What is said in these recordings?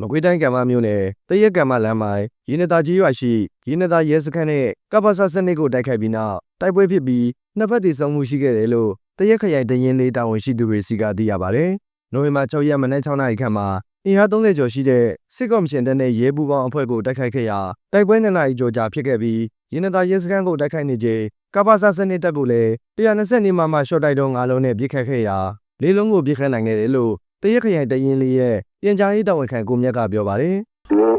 မကွေးတိုင်းကံမမြို့နယ်တရက်ကံမလမ်းမိုင်ရင်းနတာကြီးရွာရှိရင်းနတာရဲစခန်းနဲ့ကပ္ပဆစနစ်ကိုတိုက်ခိုက်ပြီးနောက်တိုက်ပွဲဖြစ်ပြီးနှစ်ဖက်တည်ဆုံမှုရှိခဲ့တယ်လို့တရက်ခရိုင်တရင်လေးတာဝန်ရှိသူတွေစီကသိရပါတယ်။နိုဝင်ဘာ6ရက်မနက်6နာရီခန့်မှာအင်အား30ကျော်ရှိတဲ့စစ်ကော်မရှင်တပ်နဲ့ရဲပူပေါင်းအဖွဲ့ကိုတိုက်ခိုက်ခဲ့ရာတိုက်ပွဲ2နာရီကျော်ကြာဖြစ်ခဲ့ပြီးရင်းနတာရဲစခန်းကိုတိုက်ခိုက်နေချိန်ကပ္ပဆစနစ်တပ်ကိုလည်း120နီးမှမှရှော့တိုက်တော့9လုံးနဲ့ပြစ်ခတ်ခဲ့ရာလေးလုံးကိုပြစ်ခတ်နိုင်ခဲ့တယ်လို့ တရက်ခရိုင်တရင်လေးရဲ့ပြန်ကြားရေးတာဝန်ခံကိုမြတ်ကပြောပါတယ်။သူတို့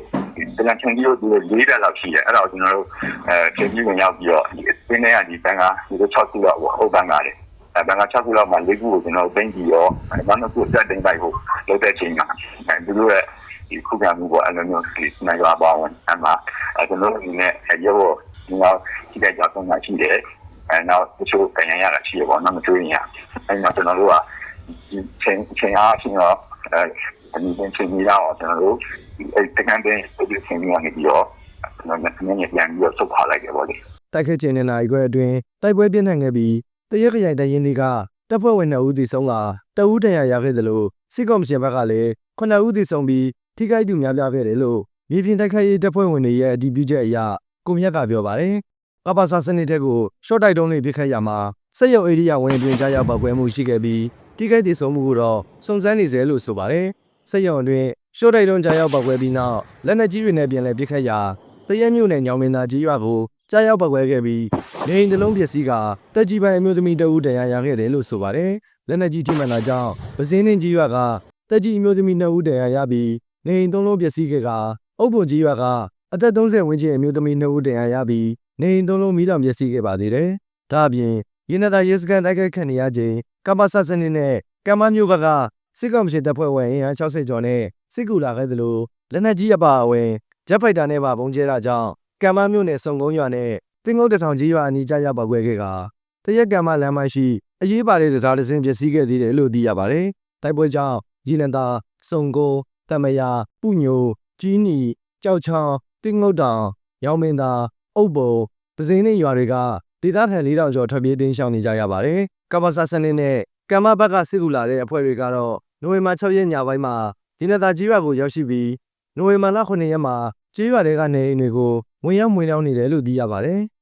တလန်ချန်ကြီးတို့သူတို့၄တက်လောက်ရှိတယ်အဲ့တော့ကျွန်တော်တို့အဲချိန်ကြီးဝင်ရောက်ပြီးတော့ဒီအင်းထဲကဒီဘန်ကဒီလို6ခုလောက်ပေါ့ဟုတ်ဘန်ကတယ်အဲဘန်က6ခုလောက်မှာ၄ခုကိုကျွန်တော်တို့သိမ့်ပြီးတော့နောက်နှစ်ခုတက်သိမ့်ပိုက်ဖို့လုပ်တဲ့ချိန်မှာအဲသူတို့ရဲ့ဒီခုခံမှုပေါ့အဲ့လိုမျိုးဒီနိုင်ပါပါဝင်အမှအဲကျွန်တော်တို့ဒီနဲ့ရောဒီနောက်ဒီကကြောက်ဆုံးတာရှိတယ်အဲနောက်တချို့ကံရရတာရှိရပေါ့နောက်မတွေ့ရင်ရအဲမှာကျွန်တော်တို့ကဒီ ချိန်ချိန်အားချင်းတော့အဲဒီချိန်ကြီးတော့ကျွန်တော်တို့အဲတကန်တဲ့ဒီဆင်းရဲနေပြီးတော့ကျွန်တော်နည်းနည်းပြန်ပြီးတော့ဆုတ်ခွာလိုက်တယ်ဗောလေတိုက်ခိုက်ခြင်းနဲ့နိုင်ခွဲအတွင်းတိုက်ပွဲပြင်းထန်ခဲ့ပြီးတရက်ခရိုင်တရင်တွေကတပ်ဖွဲ့ဝင်2ဦးသေဆုံးကတအူးတန်ရာရခဲ့သလိုစစ်ကော်မရှင်ဘက်ကလည်း9ဦးသေဆုံးပြီးထိခိုက်သူများပြားခဲ့တယ်လို့မြေပြင်တိုက်ခိုက်ရေးတပ်ဖွဲ့ဝင်တွေရဲ့အတည်ပြုချက်အရကိုမြတ်ကပြောပါတယ်။ကပ္ပဆာစနစ်တဲ့ကိုရှော့တိုက်တုံးလေးပြစ်ခတ်ရမှာစက်ရုံဧရိယာဝင်အတွင်းကြားရောက်ပောက်ကွဲမှုရှိခဲ့ပြီး ထိခိုက်သေဆုံးမှုကိုတော့စုံစမ်းနေစေလို့ဆိုပါတယ်။စက်ရုံအတွင်းရှော့တိုက်တုံးကြားရောက်ပောက်ကွဲပြီးနောက်လက်နက်ကြီးတွေနဲ့ပြန်လည်ပြစ်ခတ်ရာတရက်မြို့နယ်ညောင်မင်းသားကြီးရွာကိုကြားရောက်ပောက်ကွဲခဲ့ပြီးနေအိမ်တစ်လုံးပျက်စီးကတက်ကြီးပိုင်းအမျိုးသမီးတအူးတရားရခဲ့တယ်လို့ဆိုပါတယ်။လက်နက်ကြီးထိမှန်တာကြောင့်ပစင်းနှင်းကြီးရွာကတက်ကြီးအမျိုးသမီး2ဦးတရားရပြီးနေအိမ်3လုံးပျက်စီးခဲ့ကအုပ်ပုံကြီးရွာကအသက်30ဝန်းကျင်အမျိုးသမီး2ဦးတရားရပြီးနေအိမ်3လုံးမိလောင်ပျက်စီးခဲ့ပါသေးတယ်။ဒါအပြင် ရင်းနတာရဲစခန်းတိုက်ခိုက်ခံနေရခြင်းကမ္ဘာဆစနစ်နဲ့ကမ္ဘာမျိုးဘက်ကစစ်ကောင်စီတပ်ဖွဲ့ဝင်အင်အား60ကျော်နဲ့စစ်ကူလာခဲ့သလိုလက်နက်ကြီးအပါအဝင်ဂျက်ဖိုက်တာနဲ့ပါပုံကျဲတာကြောင့်ကံမမြို့နယ်စုံကုန်းရွာနဲ့တင်းကုန်းတထောင်ကြီးရွာအနီးကျရောက်ပောက်ကွဲခဲ့ကတရက်ကံမလမ်းမရှိအရေးပါတဲ့တရားတစ်စင်းပျက်စီးခဲ့သေးတယ်လို့သိရပါတယ်။တိုက်ပွဲကြောင့်ရီလန်တာစုံကုန်းတမယာပုညိုကြီးနီကြောက်ချောင်းတင်းငုတ်တောင်ရောင်မင်းသာအုပ်ပုံပစင်းနဲ့ရွာတွေက ဒေသခံ၄000ကျော်ထွက်ပြေးတင်းရှောင်နေကြရပါတယ်။ကမ္ဘာဆာစနစ်နဲ့ကမ္ဘာဘက်ကစစ်ကူလာတဲ့အဖွဲ့တွေကတော့နိုဝင်ဘာ6ရက်ညပိုင်းမှာဒီနတာကြီးရွာကိုရောက်ရှိပြီးနိုဝင်ဘာလ9ရက်မှာကြေးရွာတွေကနေအိမ်တွေကိုဝင်ရောက်မွေးနှောင်းနေတယ်လို့သိရပါတယ်။